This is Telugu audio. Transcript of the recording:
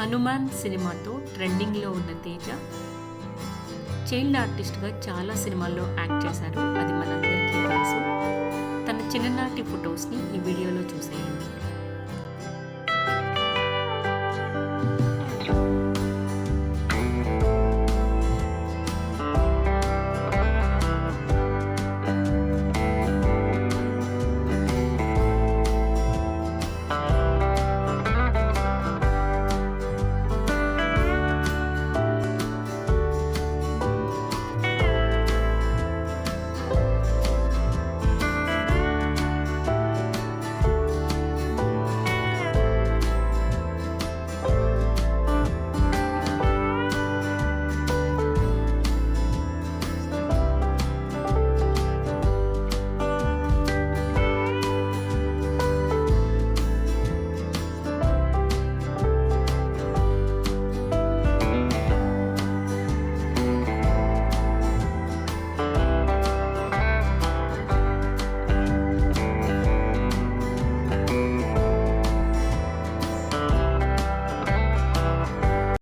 హనుమాన్ సినిమాతో ట్రెండింగ్లో ఉన్న తేజ. చైల్డ్ ఆర్టిస్ట్గా చాలా సినిమాల్లో యాక్ట్ చేశారు. అది మనందరికీ తెలుసు. తన చిన్ననాటి ఫొటోస్ని ఈ వీడియోలో చూసేయండి.